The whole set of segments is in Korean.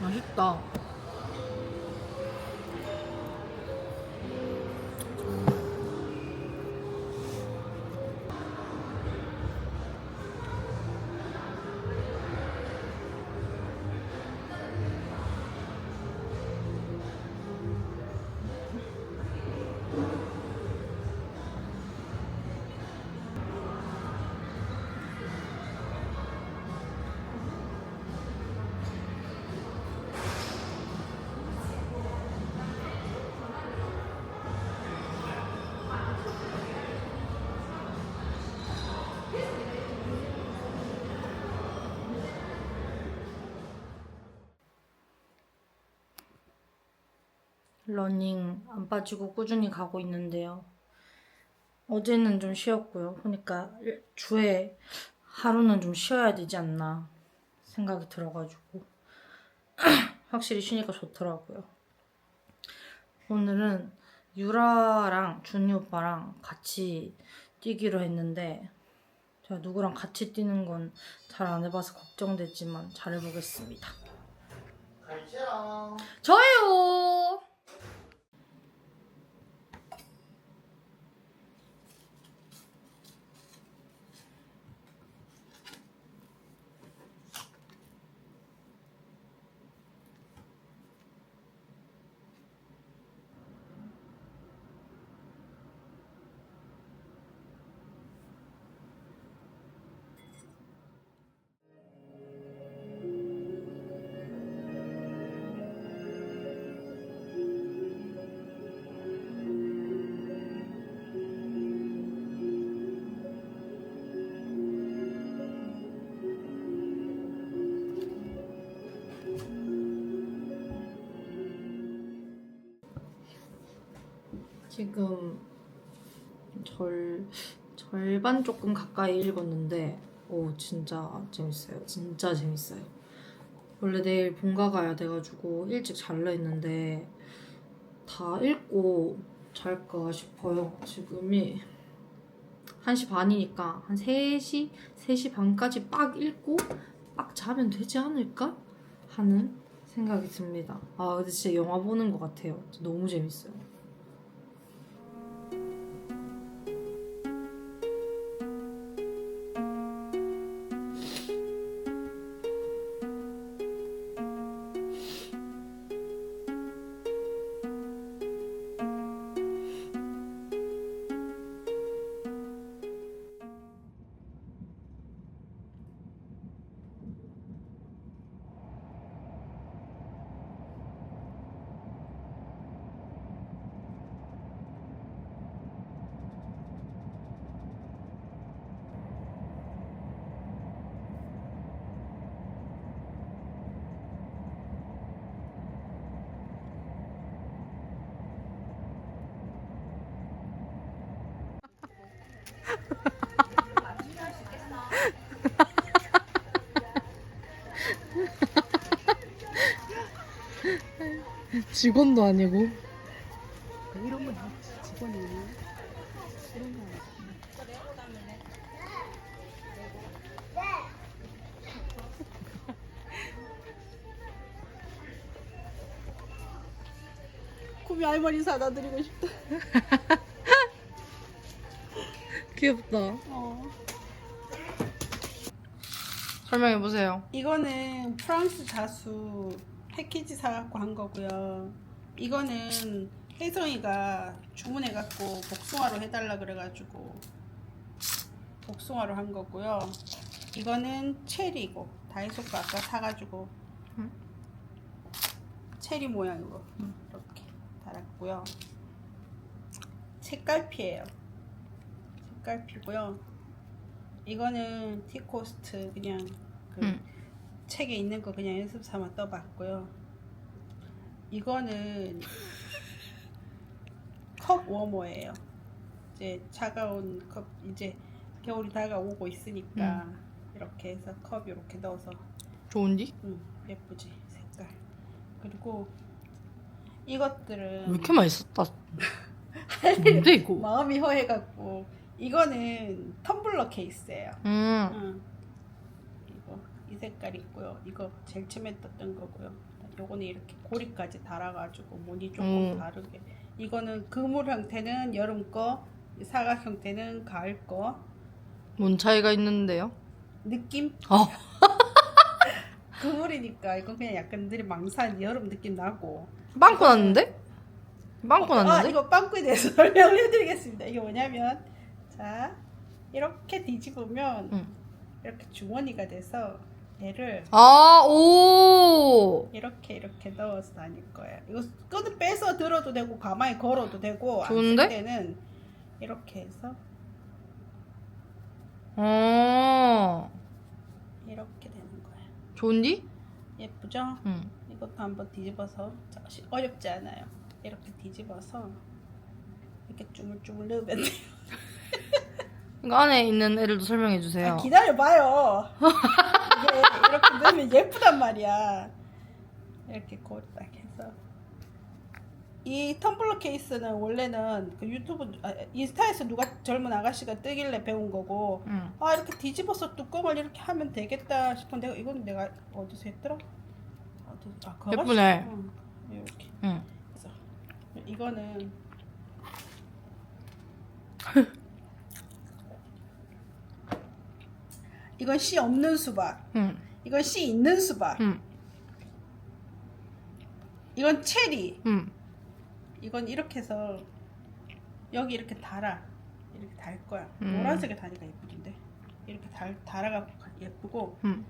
맛있다. 러닝 안 빠지고 꾸준히 가고 있는데요. 어제는 좀 쉬었고요. 그러니까 일- 주에 하루는 좀 쉬어야 되지 않나 생각이 들어가지고 확실히 쉬니까 좋더라고요. 오늘은 유라랑 준이 오빠랑 같이 뛰기로 했는데 제가 누구랑 같이 뛰는 건 잘 안 해봐서 걱정되지만 잘 해보겠습니다. 갈치랑 저요. 지금 절 절반 조금 가까이 읽었는데 오 진짜 재밌어요. 진짜 재밌어요. 원래 내일 본가 가야 돼가지고 일찍 잘려 했는데 다 읽고 잘까 싶어요. 지금이 1시 반이니까 한 3시, 3시 반까지 빡 읽고 빡 자면 되지 않을까? 하는 생각이 듭니다. 아 근데 진짜 영화 보는 것 같아요. 너무 재밌어요. 직원도 아니고 이런 건 직원이 이런 거 쿠비 할머니 사다 드리고 싶다. 귀엽다. 어. 설명해 보세요. 이거는 프랑스 자수 패키지 사갖고 한 거고요. 이거는 혜성이가 주문해갖고 복숭아로 해달라 그래가지고 복숭아로 한 거고요. 이거는 체리고 다이소가 아까 사가지고 응. 체리 모양으로 이렇게 달았고요. 책갈피예요. 책갈피고요. 이거는 티코스트 그냥 그 응. 책에 있는 거 그냥 연습 삼아 떠봤고요. 이거는 컵 워머예요. 이제 차가운 컵 이제 겨울이 다가오고 있으니까 이렇게 해서 컵 이렇게 넣어서 좋은디? 음, 예쁘지 색깔. 그리고 이것들은 왜 이렇게 많이 썼다. 뭔데 이거? 마음이 허해갖고 이거는 텀블러 케이스예요. 음. 응. 이 색깔 있고요. 이거 제일 처음에 떴던 거고요. 요거는 이렇게 고리까지 달아가지고 무늬 조금 음. 다르게. 이거는 그물 형태는 여름 거, 사각 형태는 가을 거. 뭔 차이가 있는데요? 느낌 어. 그물이니까 이건 그냥 약간 느리 망산 여름 느낌 나고. 빵꾸 났는데? 빵꾸 아 났는데? 이거 빵꾸에 대해서 설명을 해드리겠습니다. 이게 뭐냐면 자 이렇게 뒤집으면 응. 이렇게 주머니가 돼서 얘를 아, 오! 이렇게 이렇게 넣어서 다닐 거예요. 이거 끈을 빼서 들어도 되고 가만히 걸어도 되고 안 좋은데? 쓸 때는 이렇게 해서 어, 이렇게 되는 거예요. 좋은디? 예쁘죠? 응. 이것도 한번 뒤집어서 자, 시- 어렵지 않아요. 이렇게 뒤집어서 이렇게 주물주물 넣으면 돼요. 이거 안에 있는 애들도 설명해 주세요. 아, 기다려봐요. 이게 이렇게 넣으면 예쁘단 말이야. 이렇게 고딱 해서. 이 텀블러 케이스는 원래는 그 유튜브, 아, 인스타에서 누가 젊은 아가씨가 뜨길래 배운 거고, 응. 아, 이렇게 뒤집어서 뚜껑을 이렇게 하면 되겠다 싶은데, 이건 내가 어디서 했더라? 어디, 아, 그거 예쁘네. 응, 이렇게. 응. 그래서 이거는 이건 씨 없는 수박 응. 이건 씨 있는 수박 응. 이건 체리 응. 이건 이렇게 해서 여기 이렇게 달아 이렇게 달 거야 음. 노란색에 다니까 예쁘던데 이렇게 달, 달아가 예쁘고 응.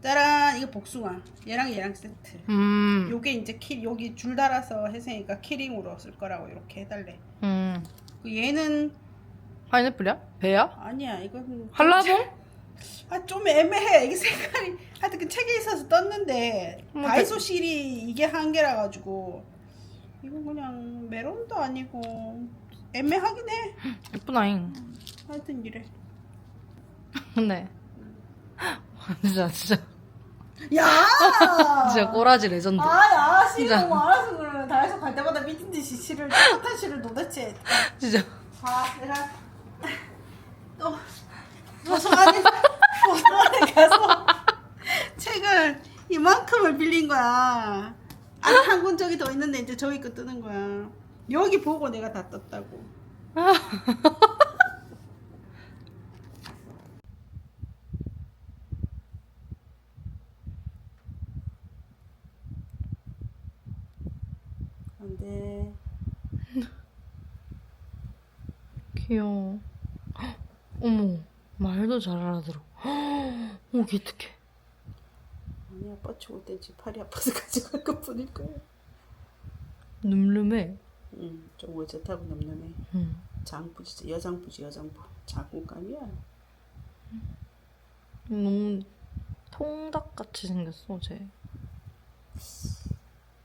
짜란 이거 복숭아 얘랑 얘랑 세트 음. 요게 이제 키 여기 줄 달아서 해서니까 키링으로 쓸 거라고 이렇게 해달래 음. 그 얘는 파인애플이야? 배야? 아니야 이건 한라봉? 아 좀 애매해. 이게 색깔이 하여튼 그 책에 있어서 떴는데 뭐 다이소 실이 이게 한 개라 가지고 이건 그냥 메론도 아니고 애매하긴 해. 예쁘다잉. 하여튼 이래. 근데 진짜 진짜. 야! 진짜 꼬라지 레전드. 아야 실 진짜. 너무 알아서 그러면 다이소 갈 때마다 미친 듯이 실을 똑같은 실을 도대체. 진짜. 아 내가 또 도서관에 가서 책을 이만큼을 빌린 거야. 아직 한권 저기 더 있는데 이제 저기 거 뜨는 거야. 여기 보고 내가 다 떴다고. 안 돼. 귀여워. 헉, 어머, 말도 잘 알아들어. 헉, 어, 기특해. 아니야 뻗쳐 올때 팔이 아파서 가져갈 것 뿐일 거야. 늠름해. 응, 좀 오젓하고 넘넘해. 응. 장부지 여장부지 여장부. 장군감이야. 너무 통닭 같이 생겼어, 쟤.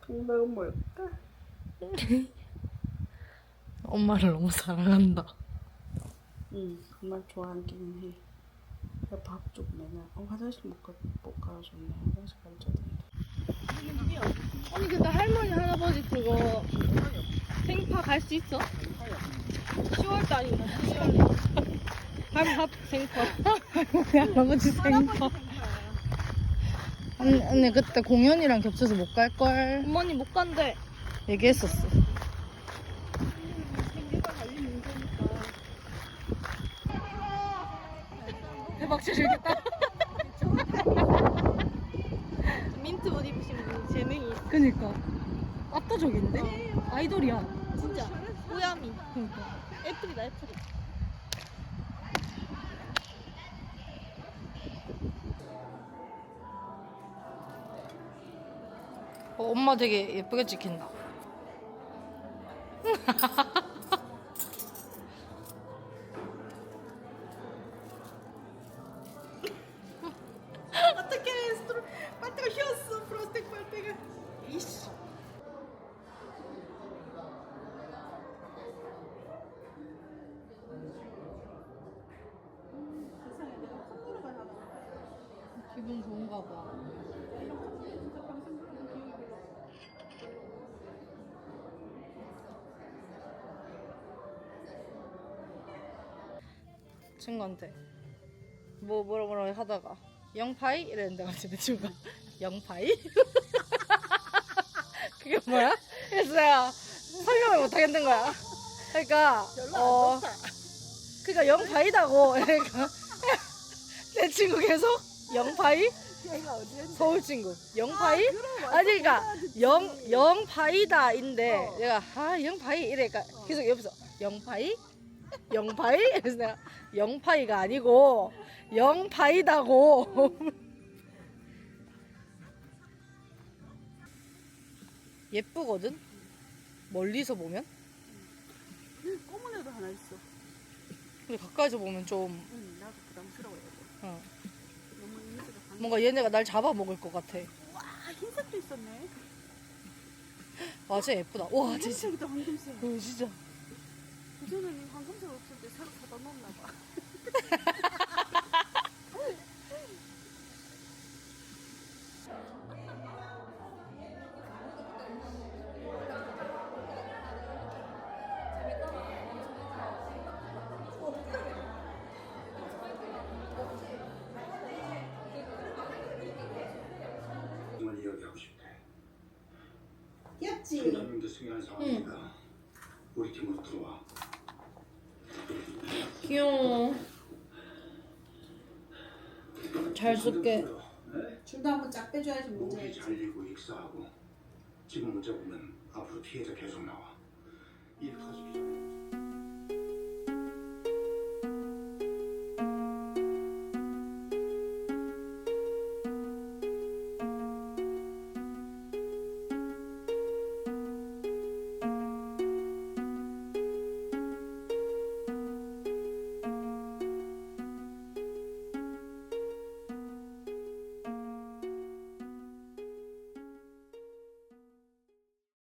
통닭은 뭘까? 엄마를 너무 사랑한다. 응, 정말 좋아하기는 해. 밥좀 내놔. 어, 화장실 못, 가, 못 가줬네. 화장실 가줘야 돼. 아니 근데 할머니 할아버지 그거 생파 갈 수 있어? 10월 달인가 10월 할합 생파 할아버지 생파 언니, 언니 그때 공연이랑 겹쳐서 못 갈걸 어머니 못 간대. 얘기했었어 대박 치시겠다 민트 옷 입으신 분 재능이 있어. 그니까 압도적인데? 아이돌이야 진짜. 뽀야미. 그니까 애플이다 애플이. 어, 엄마 되게 예쁘게 찍힌다. 좋은가 봐. 친구한테 뭐 뭐라 뭐라 하다가 영파이 이랬는데 갑자기 내 친구가 영파이? 이게 뭐야? 그래서 설명을 못 하겠는 거야. 그러니까 어 그러니까 영파이다고 그러니까 내 친구 계속 영파이 걔가 어디에 서울 친구. 영파이? 아 니 그러니까 영 영파이다인데 내가 아 영파이? 이래니까 계속 옆에서 영파이? 영파이? 그래서 내가 영파이가 아니고 영파이다고. 예쁘거든? 멀리서 보면? 검은 애도 하나 있어. 근데 가까이서 보면 좀 응, 나도 부담스러워요. 어. 뭔가 얘네가 날 잡아먹을 것 같아 와, 흰색도 있었네. 와 진짜 예쁘다 와 진짜 흰색이다 황금색. 어, 진짜 그전에는 황금색 없을 때 사다 놓았나 봐. 정말 이야기하고 싶대. 귀엽지? 팀장님도 승인한 상황이니까 우리 팀으로 들어와. 귀여워 잘 쏠게 네? 줄도 한번 쫙 빼줘야지 목이 문제지. 잘리고 익사하고 지금 문자 보면 앞으로 피해자 계속 나와. 일 터지기 전에